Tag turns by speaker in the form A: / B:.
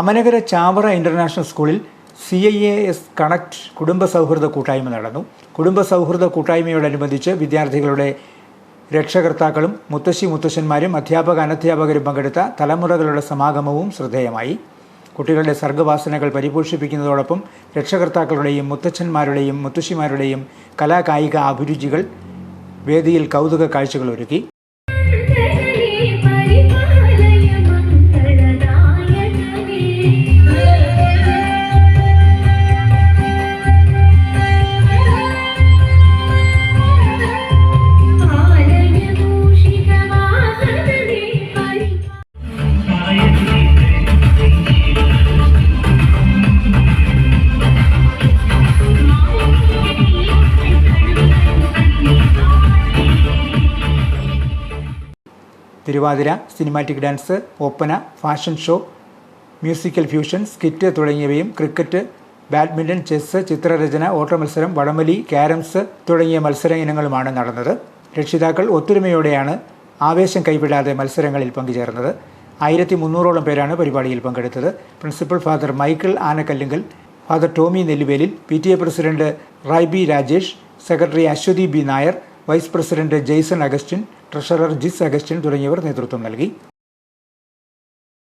A: അമനഗര Chavara international സ്കൂളിൽ C I A S connect കുടുംബ സൗഹൃദ കൂട്ടായ്മ നടന്നു. കുടുംബ സൗഹൃദ കൂട്ടായ്മയോടനുബന്ധിച്ച് വിദ്യാർത്ഥികളുടെ രക്ഷകർത്താക്കളും മുത്തശ്ശി മുത്തശ്ശന്മാരും അധ്യാപക അനധ്യാപകരും പങ്കെടുത്ത തലമുറകളുടെ സമാഗമവും ശ്രദ്ധേയമായി. കുട്ടികളുടെ സർഗവാസനകൾ പരിപോഷിപ്പിക്കുന്നതോടൊപ്പം രക്ഷകർത്താക്കളുടെയും മുത്തച്ഛന്മാരുടെയും മുത്തശ്ശിമാരുടെയും കലാകായിക അഭിരുചികൾ വേദിയിൽ കൗതുക കാഴ്ചകൾ ഒരുക്കി. Thiruvathira cinematic dance Oppana fashion show musical fusion skit തുടങ്ങിയവയും ക്രിക്കറ്റ് ബാഡ്മിന്റൺ ചെസ്സ് ചിത്രരചന ഓട്ടമത്സരം വടംവലി ക്യാരംസ് തുടങ്ങിയ മത്സര ഇനങ്ങളുമാണ് നടന്നത്. രക്ഷിതാക്കൾ ഒത്തൊരുമയോടെയാണ് ആവേശം കൈവിടാതെ മത്സരങ്ങളിൽ പങ്കുചേർന്നത്. ആയിരത്തി മുന്നൂറോളം പേരാണ് പരിപാടിയിൽ പങ്കെടുത്തത്. Principal father Michael Anakkallinkal father Tomy Nelluvelil P T A president Raibi Rajesh secretary Aswathi B Nair vice president Jaison Augustine treasurer Jis Augustine തുടങ്ങിയവർ നേതൃത്വം നൽകി.